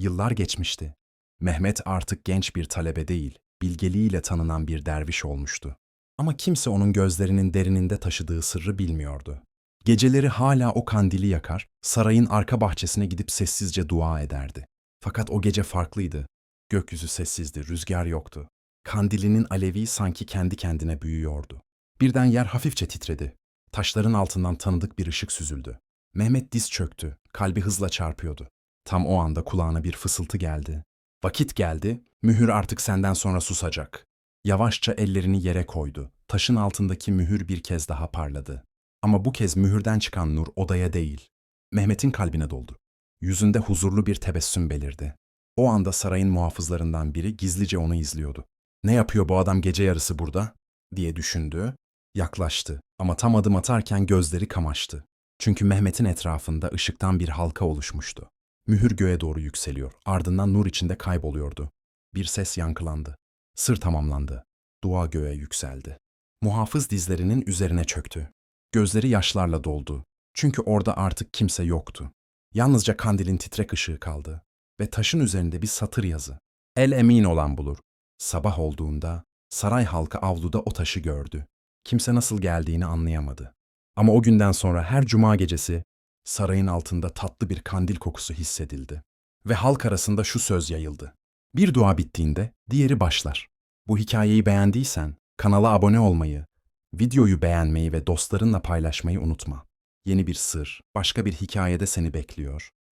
Yıllar geçmişti. Mehmet artık genç bir talebe değil, bilgeliğiyle tanınan bir derviş olmuştu. Ama kimse onun gözlerinin derininde taşıdığı sırrı bilmiyordu. Geceleri hala o kandili yakar, sarayın arka bahçesine gidip sessizce dua ederdi. Fakat o gece farklıydı. Gökyüzü sessizdi, rüzgar yoktu. Kandilinin alevi sanki kendi kendine büyüyordu. Birden yer hafifçe titredi. Taşların altından tanıdık bir ışık süzüldü. Mehmet diz çöktü, kalbi hızla çarpıyordu. Tam o anda kulağına bir fısıltı geldi. Vakit geldi, mühür artık senden sonra susacak. Yavaşça ellerini yere koydu. Taşın altındaki mühür bir kez daha parladı. Ama bu kez mühürden çıkan nur odaya değil, Mehmet'in kalbine doldu. Yüzünde huzurlu bir tebessüm belirdi. O anda sarayın muhafızlarından biri gizlice onu izliyordu. Ne yapıyor bu adam gece yarısı burada? diye düşündü. Yaklaştı ama tam adım atarken gözleri kamaştı. Çünkü Mehmet'in etrafında ışıktan bir halka oluşmuştu. Mühür göğe doğru yükseliyor, ardından nur içinde kayboluyordu. Bir ses yankılandı. Sır tamamlandı. Dua göğe yükseldi. Muhafız dizlerinin üzerine çöktü. Gözleri yaşlarla doldu. Çünkü orada artık kimse yoktu. Yalnızca kandilin titrek ışığı kaldı ve taşın üzerinde bir satır yazı. El emin olan bulur. Sabah olduğunda saray halkı avluda o taşı gördü. Kimse nasıl geldiğini anlayamadı. Ama o günden sonra her cuma gecesi sarayın altında tatlı bir kandil kokusu hissedildi. Ve halk arasında şu söz yayıldı. Bir dua bittiğinde diğeri başlar. Bu hikayeyi beğendiysen kanala abone olmayı, videoyu beğenmeyi ve dostlarınla paylaşmayı unutma. Yeni bir sır, başka bir hikayede seni bekliyor.